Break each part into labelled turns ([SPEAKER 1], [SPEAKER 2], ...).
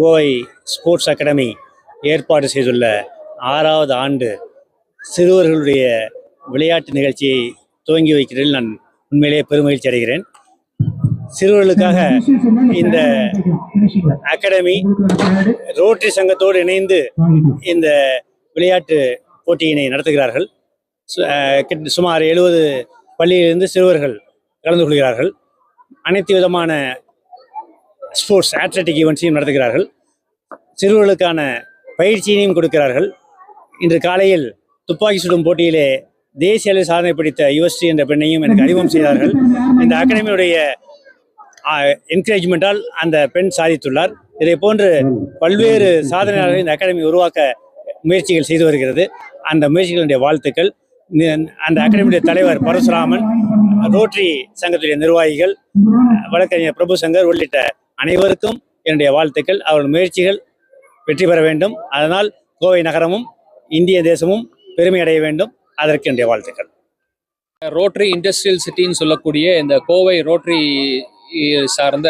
[SPEAKER 1] Kovai sports academy ஏற்பாடு செய்துள்ள ஆறாவது ஆண்டு சிறுவர்களுடைய விளையாட்டு நிகழ்ச்சியை துவங்கி வைக்கிறதில் நான் உண்மையிலேயே பெருமகிழ்ச்சி அடைகிறேன். சிறுவர்களுக்காக இந்த அகாடமி ரோட்டரி சங்கத்தோடு இணைந்து இந்த விளையாட்டு போட்டியினை நடத்துகிறார்கள். சு- சுமார் எழுபது பள்ளியிலிருந்து சிறுவர்கள் கலந்து கொள்கிறார்கள். அனைத்து விதமான ஸ்போர்ட்ஸ் அத்லெட்டிக் ஈவெண்ட்ஸையும் நடத்துகிறார்கள். சிறுவர்களுக்கான பயிற்சியினையும் கொடுக்கிறார்கள். இன்று காலையில் துப்பாக்கி சுடும் போட்டியிலே தேசிய அளவில் சாதனை படித்த யுவஸ்ரீ என்ற பெண்ணையும் எனக்கு அறிமுகம் செய்தார்கள். இந்த அகாடமியுடைய என்கரேஜ்மெண்டால் அந்த பெண் சாதித்துள்ளார். இதை போன்று பல்வேறு சாதனையாளர்கள் இந்த அகாடமி உருவாக்க முயற்சிகள் செய்து வருகிறது. அந்த முயற்சிகளுடைய வாழ்த்துக்கள். அந்த அகாடமியுடைய தலைவர் பரசுராமன் ரோட்டரி சங்கத்துடைய நிர்வாகிகள் வழக்கறிஞர் பிரபு சங்கர் உள்ளிட்ட அனைவருக்கும் என்னுடைய வாழ்த்துக்கள். அவர்கள் முயற்சிகள் வெற்றி பெற வேண்டும். அதனால் கோவை நகரமும் இந்திய தேசமும் பெருமை அடைய வேண்டும். அதற்கு என்னுடைய வாழ்த்துக்கள்.
[SPEAKER 2] ரோட்டரி இண்டஸ்ட்ரியல் சிட்டின்னு சொல்லக்கூடிய இந்த கோவை ரோட்டரி சார்ந்த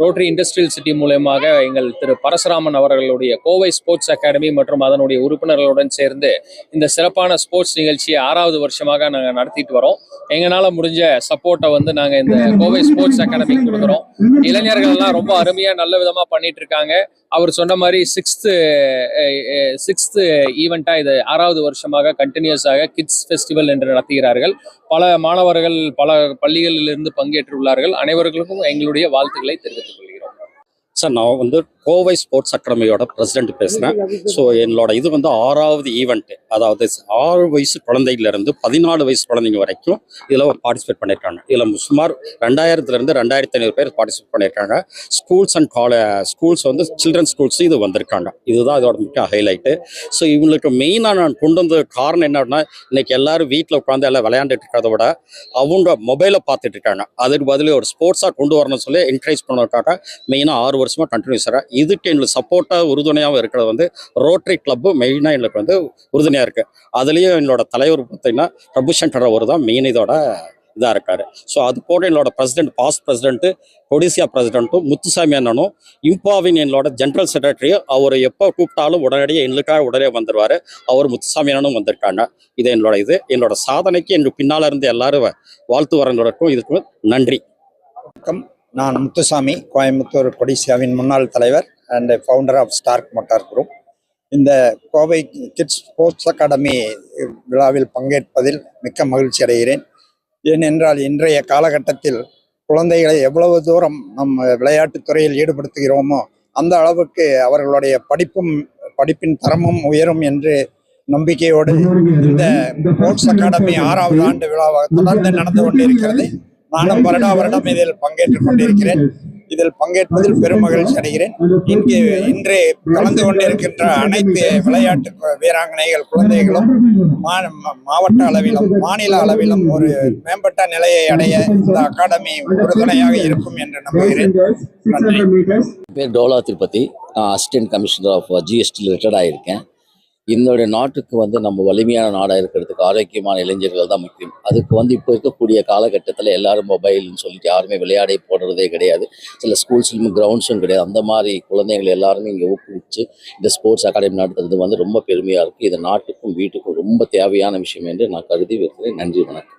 [SPEAKER 2] ரோட்டரி இண்டஸ்ட்ரியல் சிட்டி மூலயமாக எங்கள் திரு பரசுராமன் அவர்களுடைய கோவை ஸ்போர்ட்ஸ் அகாடமி மற்றும் அதனுடைய உறுப்பினர்களுடன் சேர்ந்து இந்த சிறப்பான ஸ்போர்ட்ஸ் நிகழ்ச்சியை ஆறாவது வருஷமாக நாங்கள் நடத்திட்டு வரோம். எங்களால் முடிஞ்ச சப்போர்ட்டை வந்து நாங்கள் இந்த கோவை ஸ்போர்ட்ஸ் அகாடமிக்கு கொடுக்குறோம். இளைஞர்கள் எல்லாம் ரொம்ப அருமையாக நல்ல விதமாக பண்ணிட்டு இருக்காங்க. அவர் சொன்ன மாதிரி சிக்ஸ்த்து சிக்ஸ்த்து ஈவெண்ட்டாக இது ஆறாவது வருஷமாக கண்டினியூஸாக கிட்ஸ் ஃபெஸ்டிவல் என்று நடத்துகிறார்கள். பல மாணவர்கள் பல பள்ளிகளிலிருந்து பங்கேற்றுள்ளார்கள். அனைவர்களுக்கும் எங்களுடைய வாழ்த்துக்களை தெரிவித்துக் கொள்கிறோம்.
[SPEAKER 3] சார் நான் வந்து கோவை ஸ்போர்ட்ஸ் அகாடமியோட பிரசிடென்ட் பேசுகிறேன் ஸோ என்னோட இது வந்து ஆறாவது ஈவெண்ட் அதாவது ஆறு வயசு குழந்தையிலேருந்து பதினாலு வயசு குழந்தைங்க வரைக்கும் இதில் பார்ட்டிசிபேட் பண்ணியிருக்காங்க இதில் சுமார் ரெண்டாயிரத்துலேருந்து ரெண்டாயிரத்தி ஐநூறு பேர் பார்ட்டிசிபேட் பண்ணியிருக்காங்க ஸ்கூல்ஸ் அண்ட் காலே ஸ்கூல்ஸ் வந்து சில்ட்ரன் ஸ்கூல்ஸ் இது வந்திருக்காங்க. இதுதான் இதோட முக்கிய ஹைலைட்டு ஸோ இவங்களுக்கு மெயினாக நான் கொண்டு வந்த காரணம் என்னன்னா இன்னைக்கு எல்லாரும் வீட்டில் உட்காந்து எல்லாம் விளையாண்டுட்டு இருக்கிறத விட அவங்க மொபைலை பார்த்துட்டு இருக்காங்க. அதுக்கு பதிலே ஒரு ஸ்போர்ட்ஸாக கொண்டு வரணும்னு சொல்லி என்கரேஜ் பண்ணுறதுக்காக மெயினாக ஆறு வருஷமாக கண்டினியூஸராக இதுக்கு எங்களுக்கு சப்போர்ட்டாக உறுதுணையாகவும் இருக்கிறது வந்து ரோட்டரி கிளப்பு மெயினாக எங்களுக்கு வந்து உறுதுணையாக இருக்குது அதுலேயும் எங்களோட தலைவர் பார்த்தீங்கன்னா பிரபு சங்கர் அவர் தான் மெயின் இதோட இதாக இருக்காரு. ஸோ அது போல என்னோட பிரசிடென்ட் பாஸ்ட் பிரசிடென்ட்டு கொடிசியா பிரசிடென்ட்டும் முத்துசாமி அண்ணனும் இம்பாவின் என்னோட ஜென்ரல் செக்ரட்டரியும் அவர் எப்போ கூப்பிட்டாலும் உடனடியே எங்களுக்காக உடனே வந்துடுவார் அவர் முத்துசாமி அண்ணனும் வந்திருக்காங்க. இது என்னோட இது. என்னோட சாதனைக்கு எங்களுக்கு பின்னால் இருந்து எல்லாரும் வாழ்த்து வரங்களுக்கும் இதுக்கும் நன்றி.
[SPEAKER 4] நான் முத்துசாமி கோயம்புத்தூர் கொடிசியாவின் முன்னாள் தலைவர் and founder of Stark motor group இந்த கோவை கிட்ஸ் ஸ்போர்ட்ஸ் அகாடமி விழாவில் பங்கேற்பதில் மிக்க மகிழ்ச்சி அடைகிறேன். ஏனென்றால் இன்றைய காலகட்டத்தில் குழந்தைகளை எவ்வளவு தூரம் நம்ம விளையாட்டுத் துறையில் ஈடுபடுத்துகிறோமோ அந்த அளவுக்கு அவர்களுடைய படிப்பும் படிப்பின் தரமும் உயரும் என்று நம்பிக்கையோடு இந்த ஸ்போர்ட்ஸ் அகாடமி ஆறாவது ஆண்டு விழாவாக தொடர்ந்து நடந்து கொண்டிருக்கிறது. நானும் வருடா வருடம் இதில் பங்கேற்றுக் கொண்டிருக்கிறேன். இதில் பங்கேற்பதில் பெரும் மகிழ்ச்சி அடைகிறேன். இங்கு இன்று கலந்து கொண்டிருக்கின்ற அனைத்து விளையாட்டு வீராங்கனைகள் குழந்தைகளும் மா- மா- மாவட்ட அளவிலும் மாநில அளவிலும் ஒரு மேம்பட்ட நிலையை அடைய இந்த அகாடமி உறுதுணையாக இருக்கும் என்று நம்புகிறேன்.
[SPEAKER 5] பேர் டோலா திருப்பதி நான் அசிஸ்டன்ட் கமிஷனர் ஆஃப் ஜிஎஸ்டியில் ரிட்டையர்ட் ஆகியிருக்கேன் இந்த நாட்டுக்கு வந்து நம்ம வலிமையான நாடாக இருக்கிறதுக்கு ஆரோக்கியமான இளைஞர்கள் தான் முக்கியம். அதுக்கு வந்து இப்போ இருக்கக்கூடிய காலகட்டத்தில் எல்லாரும் மொபைல்னு சொல்லிட்டு யாருமே விளையாடே போடுறதே கிடையாது. சில ஸ்கூல்ஸ்லையும் கிரவுண்ட்ஸும் கிடையாது. அந்த மாதிரி குழந்தைங்களை எல்லாருமே இங்கே ஊக்குவிச்சு இந்த ஸ்போர்ட்ஸ் அகாடமி நடத்துறது வந்து ரொம்ப பெருமையாக இருக்குது இது நாட்டுக்கும் வீட்டுக்கும் ரொம்ப தேவையான விஷயம் என்று நான் கருதி வைக்கிறேன் நன்றி வணக்கம்.